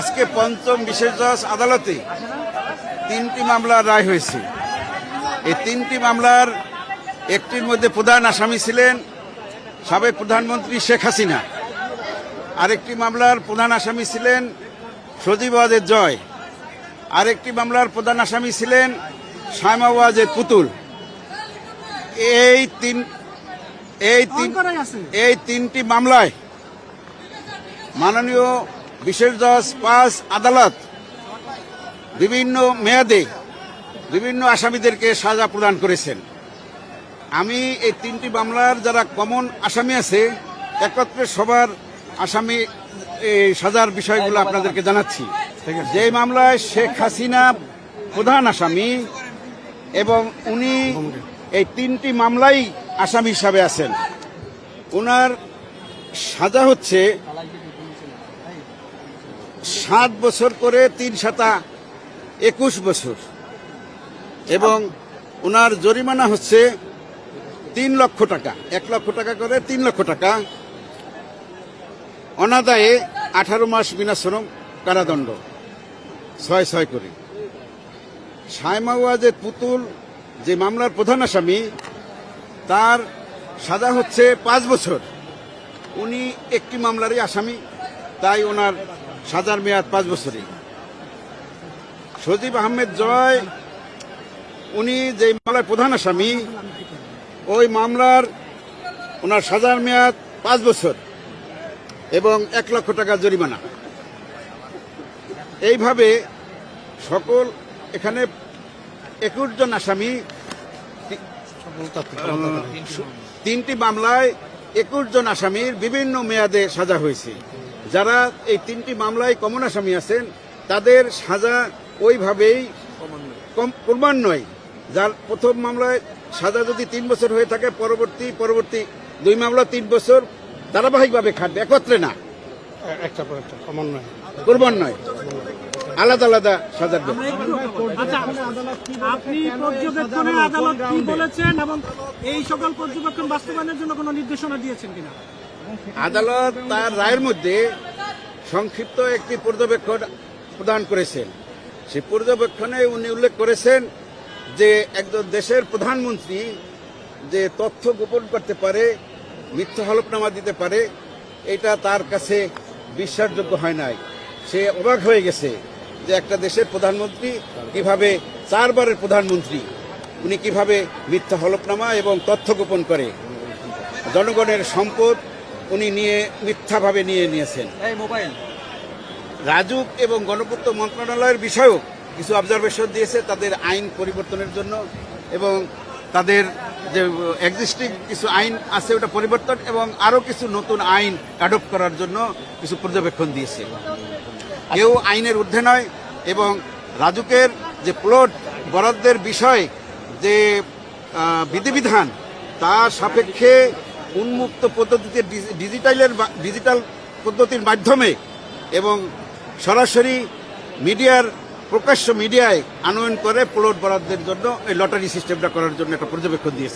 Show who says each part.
Speaker 1: আজকে পঞ্চম বিশেষ জজ আদালতে তিনটি মামলার রায় হয়েছে। এই তিনটি মামলার একটির মধ্যে প্রধান আসামি ছিলেন সাবেক প্রধানমন্ত্রী শেখ হাসিনা। আরেকটি মামলার প্রধান আসামি ছিলেন সজীব ওয়াজের জয়। আরেকটি মামলার প্রধান আসামি ছিলেন সায়মা ওয়াজের পুতুল। এই তিন এই তিন এই তিনটি মামলায় মাননীয় বিশেষ জজ পাঁচ আদালত বিভিন্ন মেয়াদে বিভিন্ন আসামিদেরকে সাজা প্রদান করেছেন। আমি এই তিনটি মামলার যারা কমন আসামি আছে একত্রে সবার আসামি এই সাজার বিষয়গুলো আপনাদেরকে জানাচ্ছি। যে মামলায় শেখ হাসিনা প্রধান আসামি এবং উনি এই তিনটি মামলাই আসামি হিসাবে আছেন ওনার সাজা হচ্ছে সাত বছর করে তিন সাতা একুশ বছর। এবং ওনার জরিমানা হচ্ছে তিন লক্ষ টাকা। এক লক্ষ টাকা করে তিন লক্ষ টাকা। অনাদায়ে আঠারো মাস বিনাশ্রম কারাদণ্ড। ছয় ছয় করে। সায়মা ওয়াজের পুতুল, যে মামলার প্রধান আসামি, তার সাজা হচ্ছে পাঁচ বছর। উনি একটি মামলারই আসামি, তাই ওনার সাজার মেয়াদ পাঁচ বছরই। সজীব আহমেদ জয়, উনি যে মামলার প্রধান আসামি, ওই মামলার ওনার সাজার মেয়াদ পাঁচ বছর এবং এক লক্ষ টাকা জরিমানা। এইভাবে সকল এখানে একুশ জন আসামি, তিনটি মামলায় একুশ জন আসামির বিভিন্ন মেয়াদে সাজা হয়েছে। যারা এই তিনটি মামলায় কমন আসামি আছেন তাদের সাজা ওইভাবেই ক্রমান্বয়ে যার প্রথম মামলায় সাজা যদি তিন বছর হয়ে থাকে পরবর্তী পরবর্তী দুই মামলা তিন বছর ধারাবাহিকভাবে খাটবে একত্রে না।
Speaker 2: একটা পর একটা কমন নয়।
Speaker 1: ক্রমান্বয়ে আলাদা আলাদা সাজার
Speaker 2: আচ্ছা আপনি পর্যবেক্ষণে আদালত কি বলেছেন এবং এই সকল পর্যবেক্ষণ বাস্তবায়নের জন্য কোনো নির্দেশনা দিয়েছেন কিনা?
Speaker 1: আদালত তার রায়ের মধ্যে সংক্ষিপ্ত একটি পর্যবেক্ষণ প্রদান করেছেন। সে পর্যবেক্ষণে উনি উল্লেখ করেছেন যে একজন দেশের প্রধানমন্ত্রী যে তথ্য গোপন করতে পারে, মিথ্যা হলফনামা দিতে পারে, এটা তার কাছে বিশ্বাসযোগ্য হয় নাই। সে অবাক হয়ে গেছে যে একটা দেশের প্রধানমন্ত্রী কীভাবে চারবারের প্রধানমন্ত্রী, উনি কীভাবে মিথ্যা হলফনামা এবং তথ্য গোপন করে। জনগণের সম্পদ উনি নিয়ে মিথ্যাভাবে নিয়ে নিয়েছেন। মোবাইল। রাজুক এবং গণপূর্ত মন্ত্রণালয়ের বিষয়েও কিছু অবজারভেশন দিয়েছে তাদের আইন পরিবর্তনের জন্য এবং তাদের যে এক্সিস্টিং কিছু আইন আছে ওটা পরিবর্তন এবং আরও কিছু নতুন আইন অ্যাডপ্ট করার জন্য কিছু পর্যবেক্ষণ দিয়েছে। কেউ আইনের ঊর্ধ্বে নয় এবং রাজুকের যে প্লট বরাদ্দের বিষয় যে বিধিবিধান তার সাপেক্ষে উন্মুক্ত পদ্ধতিতে ডিজি- ডিজিটালের ডিজিটাল পদ্ধতির মাধ্যমে এবং সরাসরি মিডিয়ার প্রকাশ্য মিডিয়ায় আনয়ন করে প্লট বরাদ্দের জন্য এই লটারি সিস্টেমটা করার জন্য একটা পর্যবেক্ষণ দিয়েছে।